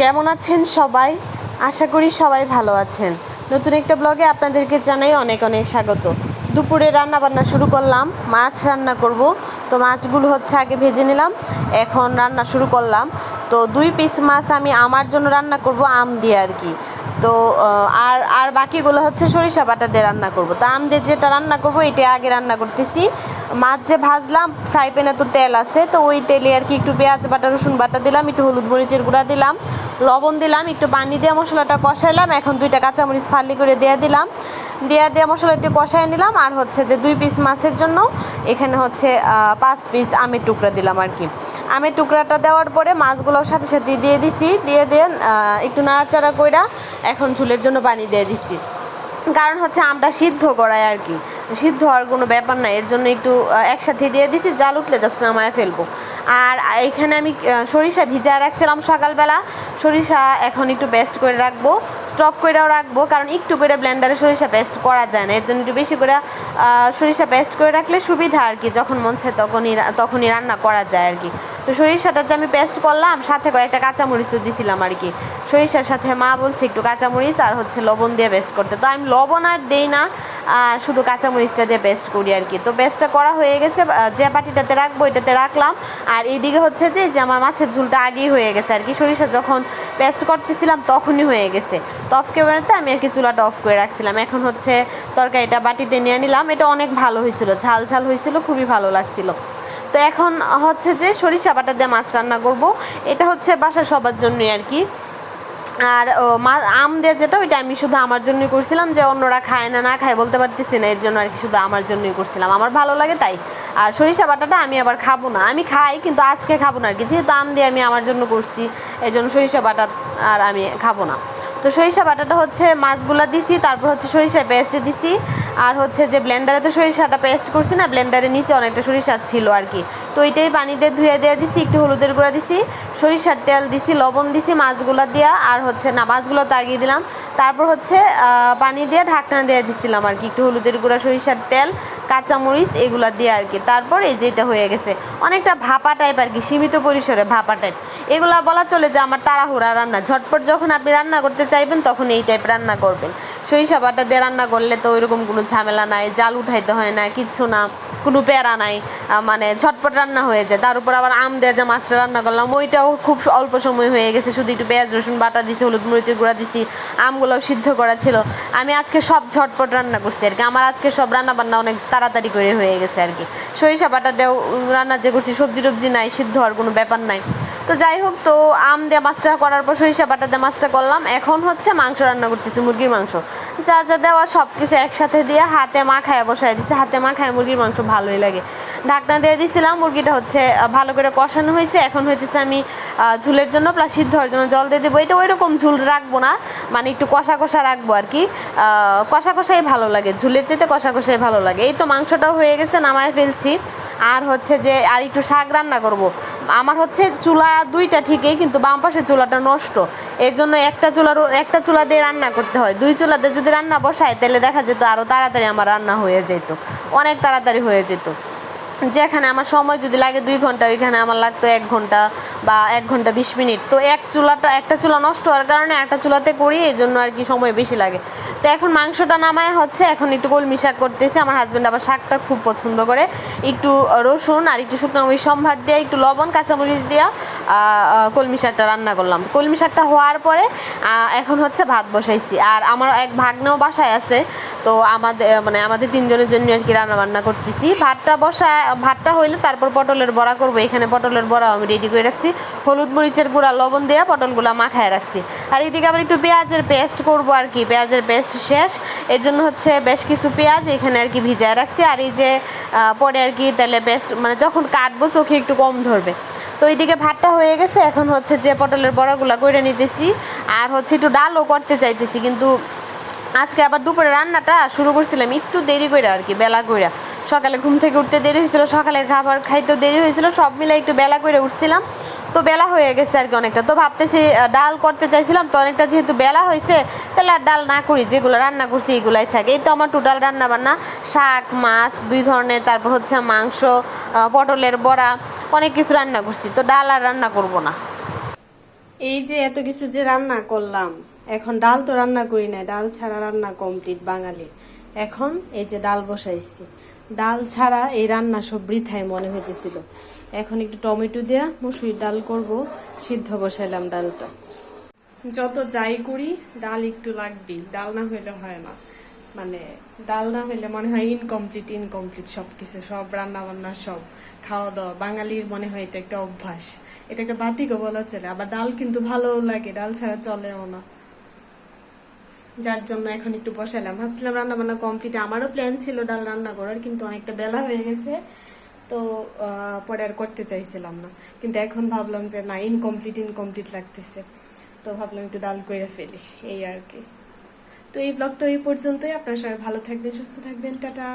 কেমন আছেন সবাই? আশা করি সবাই ভালো আছেন। নতুন একটা ব্লগে আপনাদেরকে জানাই অনেক অনেক স্বাগত। দুপুরে রান্না বান্না শুরু করলাম, মাছ রান্না করব। তো মাছগুলো হচ্ছে আগে ভেজে নিলাম, এখন রান্না শুরু করলাম। তো দুই পিস মাছ আমি আমার জন্য রান্না করব, আম দিয়ে আর কি। তো আর আর বাকিগুলো হচ্ছে সরিষা বাটা দিয়ে রান্না করব। তো আম দিয়ে যেটা রান্না করব এটা আগে রান্না করতেছি। মাছ যে ভাজলাম ফ্রাই প্যানে তো তেল আছে, তো ওই তেলে আর কি একটু পেঁয়াজ বাটা, রসুন বাটা দিলাম, একটু হলুদ মরিচের গুঁড়া দিলাম, লবণ দিলাম, একটু পানি দিয়ে মশলাটা কষাইলাম, এখন দুইটা কাঁচামরিচ ফালি করে দিয়ে দিলাম। দেওয়া দিয়ে মশলা একটু কষাই নিলাম, আর হচ্ছে যে দুই পিস মাছের জন্য এখানে হচ্ছে পাঁচ পিস আমের টুকরা দিলাম আর কি। আমের টুকরাটা দেওয়ার পরে মাছগুলোর সাথে সাথে দিয়ে দিছি, দিয়ে দেন একটু নাড়াচাড়া কইরা এখন ঝুলের জন্য পানি দিয়ে দিছি। কারণ হচ্ছে আমটা সিদ্ধ করায় আর কি। সিদ্ধ হওয়ার কোনো ব্যাপার নাই, এর জন্য একটু একসাথে দিয়ে দিছি, জাল উঠলে জাস্ট নামায় ফেলব। আর এখানে আমি সরিষা ভিজায় রাখছিলাম সকালবেলা, সরিষা এখন একটু পেস্ট করে রাখব স্টক করেও রাখব, কারণ একটু করে ব্লেন্ডারে সরিষা পেস্ট করা যায় না, এর জন্য একটু বেশি করে সরিষা পেস্ট করে রাখলে সুবিধা আর কি, যখন মন চায় তখনই তখনই রান্না করা যায় আর কি। তো সরিষাটা যে আমি পেস্ট করলাম, সাথে কয়েকটা কাঁচামরিচও দিছিলাম আর কি। সরিষার সাথে মা বলছে একটু কাঁচামরিচ আর হচ্ছে লবণ দিয়ে পেস্ট করতে। তো আমি লবণ আর দেই না শুধু শুধু কাঁচামরিচটা দিয়ে পেস্ট করি আর কি। তো পেস্টটা করা হয়ে গেছে যে বাটিটাতে রাখব এটাতে রাখলাম। আর এইদিকে হচ্ছে যে যে আমার মাছের ঝুলটা আগেই হয়ে গেছে আর কি। সরিষা যখন পেস্ট করতেছিলাম তখনই হয়ে গেছে। তো অফ ক্যামেরাতে আমি আর কি চুলাটা অফ করে রাখছিলাম। এখন হচ্ছে তরকারিটা বাটিতে নিয়ে নিলাম। এটা অনেক ভালো হয়েছিল, ঝাল ঝাল হয়েছিল, খুবই ভালো লাগছিল। তো এখন হচ্ছে যে সরিষা বাটা দিয়ে মাছ রান্না করব। এটা হচ্ছে বাসা সবার জন্যই আর কি। আর আম দিয়ে যেটা, ওইটা আমি শুধু আমার জন্যই করছিলাম যে অন্যরা খায় না না খায় বলতে পারতেছি না, এর জন্য আর কি শুধু আমার জন্যই করছিলাম। আমার ভালো লাগে তাই। আর সরিষা বাটাটা আমি আবার খাব না। আমি খাই, কিন্তু আজকে খাব না আর কি। যেহেতু আম দিয়ে আমি আমার জন্য করছি এই জন্য সরিষা বাটা আর আমি খাব না। তো সরিষা বাটাটা হচ্ছে মাছগুলা দিছি, তারপর হচ্ছে সরিষার পেস্ট দিছি। আর হচ্ছে যে ব্লেন্ডারে তো সরিষাটা পেস্ট করছি না ব্লেন্ডারের নিচে অনেকটা সরিষা ছিল আর কি। তো পানি দিয়ে ধুয়ে দেওয়া দিছি, একটু হলুদের গুঁড়া দিছি, সরিষার তেল দিছি, লবণ দিছি মাছগুলা দিয়া, আর হচ্ছে না, মাছগুলো তো আগিয়ে দিলাম। তারপর হচ্ছে পানি দিয়ে ঢাকনা দিয়ে দিছিলাম আর কি, একটু হলুদের গুঁড়া, সরিষার তেল, কাঁচামরিচ এগুলা দিয়ে আর কি। তারপর এই যেটা হয়ে গেছে, অনেকটা ভাপা টাইপ আর কি, সীমিত পরিসরে ভাপা টাইপ এগুলা বলা চলে যে আমার তাড়াহুড়া রান্না। ঝটপট যখন আপনি রান্না করতে চাইবেন তখন এই টাইপ রান্না করবেন। সরিষা বাটা দিয়ে রান্না করলে তো ওইরকম কোনো ঝামেলা নাই, জাল উঠাইতে হয় না, কিচ্ছু না, কোনো প্যারা নাই মানে ঝটপট রান্না হয়ে যায়। তার উপর আবার আম দিয়ে যে মাছটা রান্না করলাম, ওইটাও খুব অল্প সময় হয়ে গেছে, শুধু একটু পেঁয়াজ, রসুন বাটা দিছি, হলুদ মরিচের গুঁড়া দিছি, আমগুলোও সিদ্ধ করা ছিল। আমি আজকে সব ঝটপট রান্না করছি আর কি। আমার আজকে সব রান্না বান্না অনেক তাড়াতাড়ি করে হয়ে গেছে আর কি। সরিষা বাটা দেও রান্না যে করছি, সবজি টবজি নাই, সিদ্ধ হওয়ার কোনো ব্যাপার নাই। তো যাই হোক, তো আম দিয়ে মাছটা করার পর সরিষা বাটা দিয়ে মাছটা করলাম। এখন হচ্ছে মাংস রান্না করতেছি, মুরগির মাংস। যা যা দেওয়া সব কিছু একসাথে দিয়ে হাতে মা খায় বসায় দিচ্ছে হাতে মাখায় মুরগির মাংস ভালোই লাগে। ঢাকনা দিয়ে দিছিলাম, মুরগিটা হচ্ছে ভালো করে কষানো হয়েছে। এখন হইতেছে আমি ঝুলের জন্য প্লাস সিদ্ধ হওয়ার জন্য জল দিয়ে দেবো। এটা ওই রকম ঝুল রাখব না মানে একটু কষা কষা রাখব আর কি। কষা কষাই ভালো লাগে, ঝুলের চেতে কষা কষাই ভালো লাগে। এই তো মাংসটাও হয়ে গেছে, নামায় ফেলছি। আর হচ্ছে যে, আর একটু শাক রান্না করব। আমার হচ্ছে চুলা দুইটা ঠিকই, কিন্তু বাম পাশের চুলাটা নষ্ট। এর জন্য একটা চুলার একটা চুলা দিয়ে রান্না করতে হয়। দুই চুলাতে যদি রান্না বসায়, তাহলে দেখা যেত আরও তাড়াতাড়ি আমার রান্না হয়ে যেত। অনেক তাড়াতাড়ি হয়ে যেত। যেখানে আমার সময় যদি লাগে দুই ঘণ্টা, ওইখানে আমার লাগতো এক ঘণ্টা বা এক ঘণ্টা বিশ মিনিট। তো এক চুলাটা, একটা চুলা নষ্ট হওয়ার কারণে একটা চুলাতে করি এই জন্য আর কি সময় বেশি লাগে। তো এখন মাংসটা নামায় হচ্ছে, এখন একটু কলমি শাক করতেছি। আমার হাজব্যান্ড আবার শাকটা খুব পছন্দ করে। একটু রসুন আর একটু শুকনো মরিচ সম্ভার দিয়ে, একটু লবণ, কাঁচামরিচ দিয়া কলমি শাকটা রান্না করলাম। কলমি শাকটা হওয়ার পরে এখন হচ্ছে ভাত বসাইছি। আর আমার এক ভাগ্নেও বাসায় আছে, তো আমাদের মানে আমাদের তিনজনের জন্য আর কি রান্না বান্না করতেছি। ভাতটা বসায় ভাতটা হইলে তারপর পটলের বড়া করব। এখানে পটলের বড়া আমি রেডি করে রাখছি। হলুদ মরিচের গুঁড়া, লবণ দেওয়া পটলগুলা মাখায় রাখছি। আর এদিকে আবার একটু পেঁয়াজের পেস্ট করব আর কি। পেঁয়াজের পেস্ট শেষ। এর জন্য হচ্ছে বেশ কিছু পেঁয়াজ এখানে আর কি ভিজায় রাখছি। আর এই যে পরে আর কি তাহলে পেস্ট মানে যখন কাটবো চোখে একটু কম ধরবে। তো এইদিকে ভাতটা হয়ে গেছে। এখন হচ্ছে যে পটলের বড়াগুলো করে নিতেছি। আর হচ্ছে একটু ডালও করতে চাইতেছি। কিন্তু আজকে আবার দুপুরে রান্নাটা শুরু করছিলাম একটু দেরি করে আর কি, বেলা করে সকালে ঘুম থেকে উঠতে দেরি হয়েছিল, সকালের খাবার খাইতেও দেরি হয়েছিল, সব মিলে একটু বেলা করে উঠছিলাম। তো বেলা হয়ে গেছে আর কি অনেকটা। তো ভাবতেছি ডাল করতে চাইছিলাম, তো অনেকটা যেহেতু বেলা হয়েছে, তাহলে আর ডাল না করি, যেগুলো রান্না করছি এগুলাই থাকে। এই তো আমার টোটাল রান্না বান্না শাক, মাছ, দুই ধরনের, তারপর হচ্ছে মাংস পটলের বড়া, অনেক কিছু রান্না করছি। তো ডাল আর রান্না করব না। এই যে এত কিছু যে রান্না করলাম, এখন ডাল তো রান্না করি না ডাল ছাড়া রান্না কমপ্লিট বাঙালি এখন এই যে ডাল বসাইছি। ডাল ছাড়া এই রান্না সব বৃথায় মনে হইতেছিল। এখন একটু টমেটো দেয়া মুসুরির ডাল করব, সিদ্ধ বসাইলাম ডালটা। যত যাই করি, ডাল একটু লাগবেই। ডাল না হইলে হয় না। মানে ডাল না হইলে মনে হয় ইনকমপ্লিট ইনকমপ্লিট সব কিছু সব রান্না বান্না সব। খাওয়া দাওয়া বাঙালির মনে হয় এটা একটা অভ্যাস। এটা একটা বাতিকও বলা চলে। আবার ডাল কিন্তু ভালোও লাগে। ডাল ছাড়া চলেও না। যার জন্য এখন একটু বসালাম। ভাবছিলাম রান্না বান্না কমপ্লিট আমারও প্ল্যান ছিল ডাল রান্না করার, কিন্তু অনেকটা বেলা হয়ে গেছে, তো পরে আর করতে চাইছিলাম না। কিন্তু এখন ভাবলাম যে না ইনকমপ্লিট ইনকমপ্লিট লাগতেছে। তো ভাবলাম একটু ডাল করে ফেলি, এই আর কি। তো এই ব্লগটা এই পর্যন্তই। আপনার সবাই ভালো থাকবেন, সুস্থ থাকবেন, টাটা।